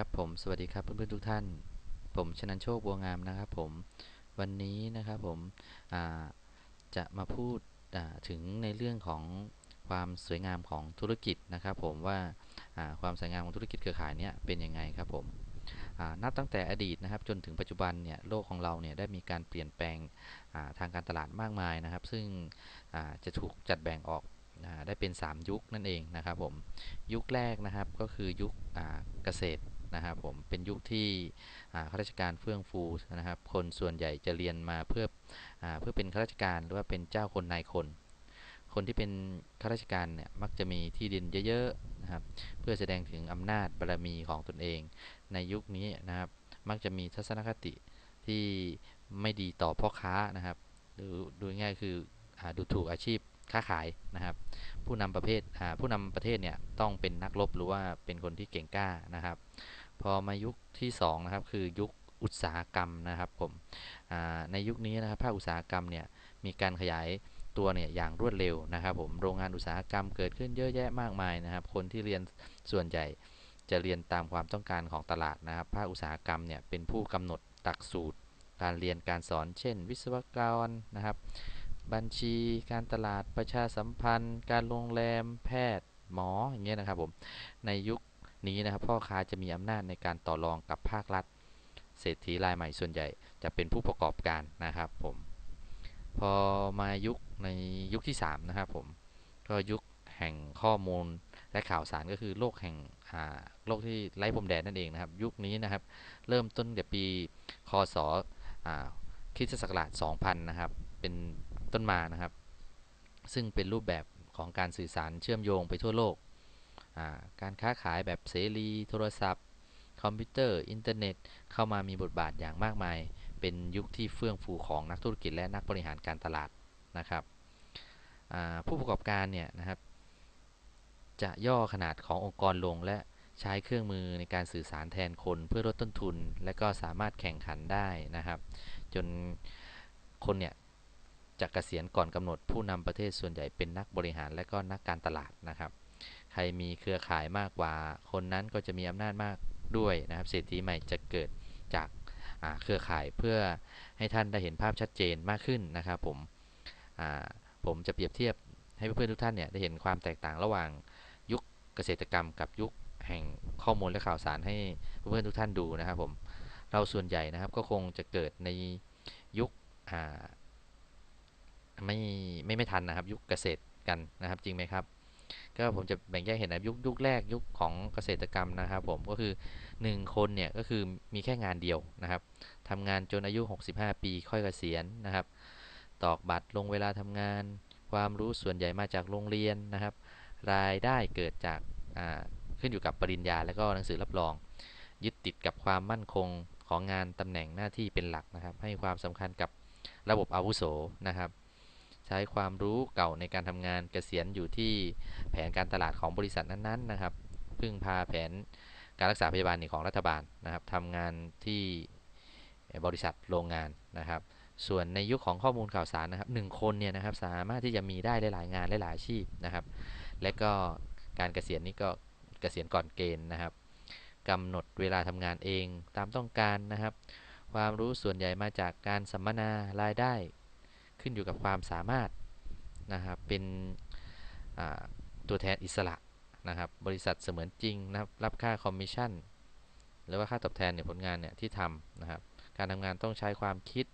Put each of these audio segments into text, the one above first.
ครับผมสวัสดีครับเพื่อนๆทุกท่าน ผมชนันโชคบัวงามนะครับผมวันนี้นะครับผมจะมาพูดถึงในเรื่องของความสวยงามของธุรกิจนะครับผมว่าความสวยงามของธุรกิจเครือข่ายเนี้ยเป็นยังไงครับผมนับตั้งแต่อดีตนะครับจนถึงปัจจุบันเนี่ยโลกของเราเนี่ยได้มีการเปลี่ยนแปลงทางการตลาดมากมายนะครับ ซึ่งจะถูกจัดแบ่งออกได้เป็น 3 ยุคนั่นเองนะครับผมยุคแรกนะครับก็คือยุคเกษตร นะครับผมเป็นยุคที่ข้าราชการเฟื่องฟูนะครับ คนส่วนใหญ่จะเรียนมาเพื่ออเพื่อเป็นข้าราชการหรือว่าเป็นเจ้าคนนายคน คนที่เป็นข้าราชการเนี่ยมักจะมีที่ดินเยอะๆนะครับเพื่อแสดงถึงอำนาจบารรมีของตนเอง ในยุคนี้นะครับ มักจะมีทัศนคติที่ไม่ดีต่อพ่อค้านะครับหรือดูง่ายคือดูถูกอาชีพค้าขายนะครับ ผู้นำประเภทผู้นำประเทศเนี่ยต้องเป็นนักรบหรือว่าเป็นคนที่เก่งกล้านะครับ พอมายุคที่2นะครับคือยุคอุตสาหกรรมนะครับผมในยุคนี้นะครับภาคอุตสาหกรรมเนี่ยมีการขยายตัวเนี่ยอย่างรวดเร็วนะครับผมโรงงานอุตสาหกรรมเกิดขึ้นเยอะแยะมากมายนะครับ คนที่เรียนส่วนใหญ่จะเรียนตามความต้องการของตลาดนะครับ ภาคอุตสาหกรรมเนี่ยเป็นผู้กำหนดหลักสูตร การเรียนการสอนเช่น วิศวกรนะครับ บัญชี การตลาดประชาสัมพันธ์ การโรงแรม แพทย์หมออย่างเงี้ยนะครับผมในยุค นี้นะครับพ่อค้าจะมีอำนาจในการต่อรองกับภาครัฐ เศรษฐีรายใหม่ส่วนใหญ่จะเป็นผู้ประกอบการนะครับผมพอมายุคในยุคที่3นะครับผมก็ยุคแห่งข้อมูลและข่าวสารก็คือโลกแห่งโลกที่ไร้พรมแดนนั่นเองนะครับ ยุคนี้นะครับ เริ่มต้นแต่ปีคศคริสตศักราช2000 นะครับ เป็นต้นมานะครับ ซึ่งเป็นรูปแบบของการสื่อสารเชื่อมโยงไปทั่วโลก การค้าขายแบบเสรี โทรศัพท์ คอมพิวเตอร์ อินเทอร์เน็ต เข้ามามีบทบาทอย่างมากมาย เป็นยุคที่เฟื่องฟูของนักธุรกิจและนักบริหารการตลาดนะครับผู้ประกอบการเนี่ยนะครับ จะย่อขนาดขององค์กรลงและใช้เครื่องมือในการสื่อสารแทนคนเพื่อลดต้นทุน และก็สามารถแข่งขันได้นะครับ จนคนเนี่ยจะกะเกษียณก่อนกำหนดผู้นำประเทศส่วนใหญ่เป็นนักบริหารและก็นักการตลาดนะครับ ใครมีเครือข่ายมากกว่า คนนั้นก็จะมีอำนาจมากด้วยนะครับเศรษฐีใหม่จะเกิดจากเครือข่ายเพื่อให้ท่านได้เห็นภาพชัดเจนมากขึ้นนะครับผมผมจะเปรียบเทียบให้เพื่อนๆทุกท่านเนี่ยได้เห็นความแตกต่างระหว่างยุคเกษตรกรรมกับยุคแห่งข้อมูลและข่าวสารให้เพื่อนๆทุกท่านดูนะครับผมเราส่วนใหญ่นะครับก็คงจะเกิดในยุคไม่ไม่ไม่ทันนะครับ ยุคเกษตรกันนะครับจริงไหมครับ ก็ผมจะแบ่งแยกเห็นนะยุคยุคแรกยุคของเกษตรกรรมนะครับผมก็คือ 1 คนเนี่ยก็คือมีแค่งานเดียวนะครับทำงานจนอายุ 65 ปีค่อยเกษียณนะครับ ตอกบัตรลงเวลาทำงาน ความรู้ส่วนใหญ่มาจากโรงเรียนนะครับ รายได้เกิดจากขึ้นอยู่กับปริญญาและก็หนังสือรับรอง ยึดติดกับความมั่นคงของงานตำแหน่งหน้าที่เป็นหลักนะครับ ให้ความสำคัญกับระบบอาวุโสนะครับ ใช้ความรู้เก่าในการทำงานเกษียณอยู่ที่แผนการตลาดของบริษัทนั้นๆนะครับ พึ่งพาแผนการรักษาพยาบาลของรัฐบาลนะครับทำงานที่บริษัทโรงงานนะครับ ส่วนในยุคของข้อมูลข่าวสารนะครับหนึ่งคนเนี่ยนะครับสามารถที่จะมีได้หลายๆงานหลายๆอาชีพนะครับ และก็การเกษียณนี้ก็เกษียณก่อนเกณฑ์นะครับกำหนดเวลาทำงานเองตามต้องการนะครับ ความรู้ส่วนใหญ่มาจากการสัมมนารายได้ ขึ้นอยู่กับความสามารถนะครับเป็นตัวแทนอิสระนะครับ บริษัทเสมือนจริงนะครับรับค่าคอมมิชชั่นหรือว่าค่าตอบแทนในผลงานเนี่ยที่ทำนะครับ การทำงานต้องใช้ความคิด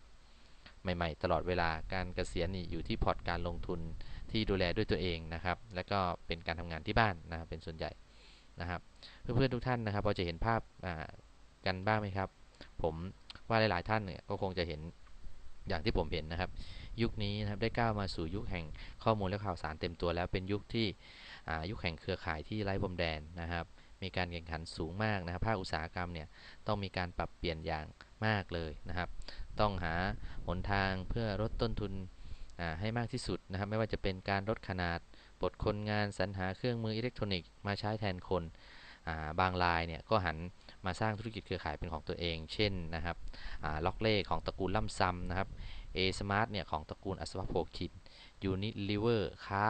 ใหม่ ๆ ตลอดเวลาการเกษียณนี่อยู่ที่พอร์ตการลงทุนที่ดูแลด้วยตัวเองนะครับ และก็เป็นการทำงานที่บ้านนะครับเป็นส่วนใหญ่นะครับ เพื่อนๆทุกท่านนะครับพอจะเห็นภาพกันบ้างไหมครับ ผมว่าหลายๆท่านเนี่ยก็คงจะเห็นอย่างที่ผมเห็นนะครับ ยุคนี้นะครับได้ก้าวมาสู่ยุคแห่งข้อมูลและข่าวสารเต็มตัวแล้วเป็นยุคที่ยุคแห่งเครือข่ายที่ไร้พรมแดนนะครับ มีการแข่งขันสูงมากนะครับภาคอุตสาหกรรมเนี่ยต้องมีการปรับเปลี่ยนอย่างมากเลยนะครับ ต้องหาหนทางเพื่อลดต้นทุนให้มากที่สุดนะครับ ไม่ว่าจะเป็นการลดขนาดปลดคนงานสรรหาเครื่องมืออิเล็กทรอนิกส์มาใช้แทนคนบางรายเนี่ยก็หันมาสร้างธุรกิจเครือข่ายเป็นของตัวเอง เช่นนะครับล็อกเล่ของตระกูลล่ำซัมนะครับ A Smart เนี่ยของตระกูลอัศวโภคินยูนิลิเวอร์ค้า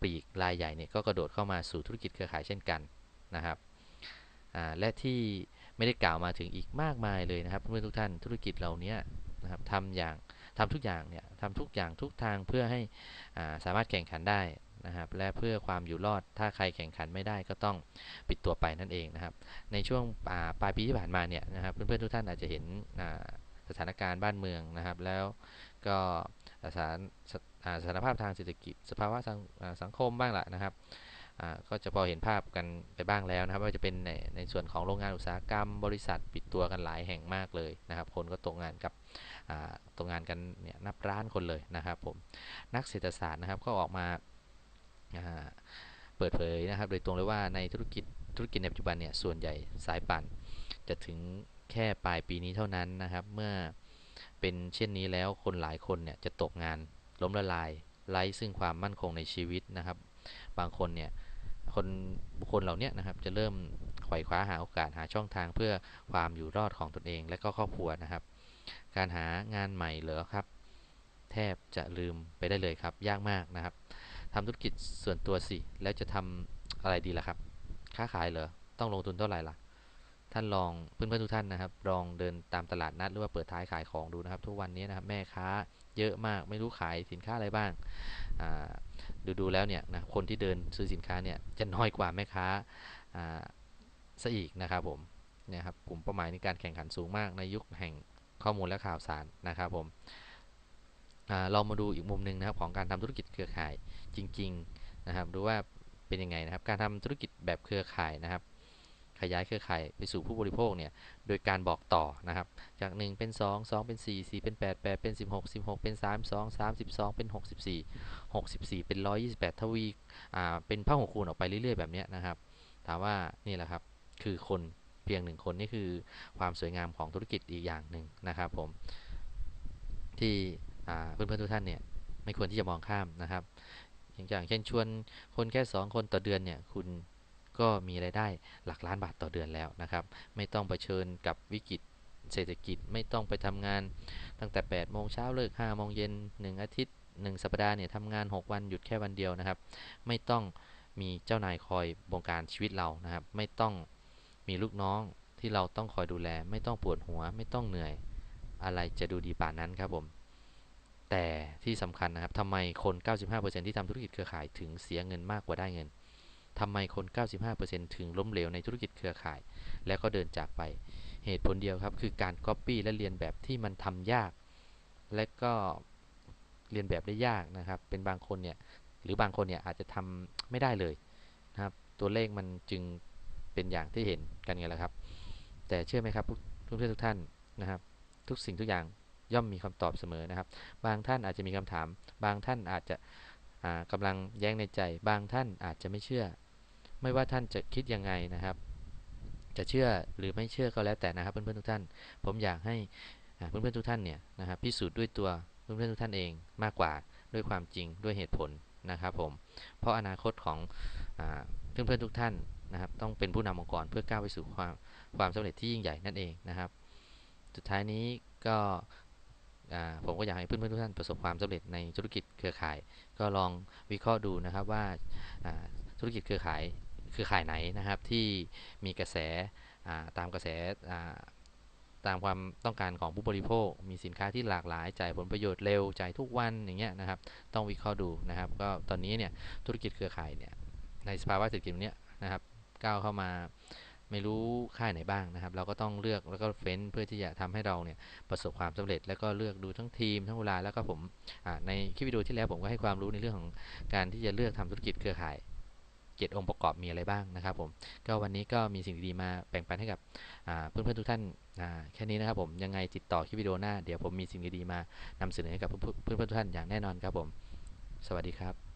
ปลีกรายใหญ่เนี่ยก็กระโดดเข้ามาสู่ธุรกิจเครือข่ายเช่นกันนะครับและที่ไม่ได้กล่าวมาถึงอีกมากมายเลยนะครับเพื่อนๆทุกท่านธุรกิจเหล่านี้นะครับทำอย่างทำทุกอย่างเนี่ยทำทุกอย่างทุกทางเพื่อให้าสามารถแข่งขันได้นะครับและเพื่อความอยู่รอดถ้าใครแข่งขันไม่ได้ก็ต้องปิดตัวไปนั่นเองนะครับในช่วงปลายปีที่ผ่านมาเนี่ยนะครับเพื่อนๆทุกท่านอาจจะเห็น สถานการณ์บ้านเมืองนะครับ แล้วก็สถานสถานภาพทางเศรษฐกิจ สภาวะทางสังคมบ้างละนะครับก็จะพอเห็นภาพกันไปบ้างแล้วนะครับว่าจะเป็นในในส่วนของโรงงานอุตสาหกรรม บริษัทปิดตัวกันหลายแห่งมากเลยนะครับ คนก็ตกงานกับตกงานกันเนี่ยนับล้านคนเลยนะครับผมนักเศรษฐศาสตร์นะครับก็ออกมาอ่าเปิดเผยนะครับ โดยตรงเลยว่าในธุรกิจธุรกิจในปัจจุบันเนี่ยส่วนใหญ่สายปั่นจะถึง แค่ปลายปีนี้เท่านั้นนะครับ เมื่อเป็นเช่นนี้แล้วคนหลายคนเนี่ยจะตกงานล้มละลายไร้ซึ่งความมั่นคงในชีวิตนะครับ บางคนเนี่ยคนบุคคลเหล่านี้นะครับจะเริ่มไขว่คว้าหาโอกาสหาช่องทางเพื่อความอยู่รอดของตนเองและก็ครอบครัวนะครับ การหางานใหม่เหรอครับ แทบจะลืมไปได้เลยครับ ยากมากนะครับทำธุรกิจส่วนตัวสิ แล้วจะทำอะไรดีล่ะครับ ค้าขายเหรอต้องลงทุนเท่าไหร่ล่ะ ท่านลองเพื่อนๆทุกท่านนะครับ ลองเดินตามตลาดนัดหรือว่าเปิดท้ายขายของดูนะครับ ทุกวันนี้นะครับแม่ค้าเยอะมากไม่รู้ขายสินค้าอะไรบ้างดูดูแล้วเนี่ยนะคนที่เดินซื้อสินค้าเนี่ยจะน้อยกว่าแม่ค้าซะอีกนะครับผมนี่ครับกลุ่มเป้าหมายในการแข่งขันสูงมากในยุคแห่งข้อมูลและข่าวสารนะครับผมเรามาดูอีกมุมหนึ่งนะครับของการทำธุรกิจเครือข่ายจริง ๆ นะครับ ดูว่าเป็นยังไงนะครับ การทำธุรกิจแบบเครือข่ายนะครับ ขยายเครือข่ายไปสู่ผู้บริโภคเนี่ยโดยการบอกต่อนะครับ จาก 1 เป็น 2 2 เป็น 4 4 เป็น 8 8 เป็น 16 16 เป็น 32 32 เป็น 64 64 เป็น 128 ทวีอ่าเป็นพหุคูณออกไปเรื่อย ๆ แบบนี้นะครับ ถามว่านี่แหละครับคือคนเพียงหนึ่งคนนี่คือความสวยงามของธุรกิจอีกอย่างหนึ่งนะครับผมที่เพื่อนๆทุกท่านเนี่ยไม่ควรที่จะมองข้ามนะครับอย่างเช่นชวนคนแค่ 2 คนต่อเดือนเนี่ยคุณ ก็มีไรายได้หลักล้านบาทต่อเดือนแล้วนะครับ ไม่ต้องเผชิญกับวิกฤตเศรษฐกิจไม่ต้องไปทำงานตั้งแต่8โมงเช้าเลิก5โมงเย็น1อาทิตย์ 1 สัปดาห์เนี่ยทำงาน 6 วันหยุดแค่วันเดียวนะครับ ไม่ต้องมีเจ้านายคอยบงการชีวิตเรานะครับ ไม่ต้องมีลูกน้องที่เราต้องคอยดูแล ไม่ต้องปวดหัว ไม่ต้องเหนื่อย อะไรจะดูดีป่านนั้นครับผม แต่ที่สำคัญนะครับทำไมคน 95%ที่ทำธุรกิจเครือข่ายถึงเสียเงินมากกว่าได้เงิน ทำไมคน 95%ถึงล้มเหลวในธุรกิจเครือข่าย แล้วก็เดินจากไป เหตุผลเดียวครับ คือการก๊อปปี้และเรียนแบบที่มันทำยาก และก็เรียนแบบได้ยากนะครับ เป็นบางคนเนี่ย หรือบางคนเนี่ยอาจจะทำไม่ได้เลยนะครับ ตัวเลขมันจึงเป็นอย่างที่เห็นกันไงล่ะครับ แต่เชื่อไหมครับทุกเพื่อนทุกท่านนะครับ ทุกสิ่งทุกอย่างย่อมมีคำตอบเสมอนะครับ บางท่านอาจจะมีคำถาม บางท่านอาจจะกำลังแย้งในใจ บางท่านอาจจะไม่เชื่อ ไม่ว่าท่านจะคิดยังไงนะครับ จะเชื่อหรือไม่เชื่อก็แล้วแต่นะครับเพื่อนๆทุกท่าน ผมอยากให้เพื่อนๆทุกท่านเนี่ยนะครับพิสูจน์ด้วยตัวเพื่อนๆทุกท่านเองมากกว่าด้วยความจริงด้วยเหตุผลนะครับผม เพราะอนาคตของเพื่อนๆทุกท่านนะครับ ต้องเป็นผู้นำองค์กรเพื่อก้าวไปสู่ความความสำเร็จที่ยิ่งใหญ่นั่นเองนะครับ สุดท้ายนี้ก็ผมก็อยากให้เพื่อนๆทุกท่านประสบความสำเร็จในธุรกิจเครือข่าย ก็ลองวิเคราะห์ดูนะครับว่าธุรกิจเครือข่าย คือข่ายไหนนะครับที่มีกระแสตามกระแสตามความต้องการของผู้บริโภค มีสินค้าที่หลากหลาย จ่ายผลประโยชน์เร็ว จ่ายทุกวันอย่างเงี้ยนะครับ ต้องวิเคราะห์ดูนะครับ ก็ตอนนี้เนี่ยธุรกิจเครือข่ายเนี่ยในสภาวะเศรษฐกิจเนี้ยนะครับก้าวเข้ามาไม่รู้ค่ายไหนบ้างนะครับ เราก็ต้องเลือกแล้วก็เฟ้นเพื่อที่จะทำให้เราเนี่ยประสบความสำเร็จ แล้วก็เลือกดูทั้งทีมทั้งเวลาแล้วก็ผมในคลิปวิดีโอที่แล้วผมก็ให้ความรู้ในเรื่องของการที่จะเลือกทำธุรกิจเครือข่าย เจ็ดองค์ประกอบมีอะไรบ้างนะครับผมก็วันนี้ก็มีสิ่งดีๆมาแบ่งปันให้กับเพื่อนๆทุกท่านแค่นี้นะครับผมยังไงติดต่อคลิปวิดีโอหน้าเดี๋ยวผมมีสิ่งดีๆมานำเสนอให้กับเพื่อนๆทุกท่านอย่างแน่นอนครับผม สวัสดีครับ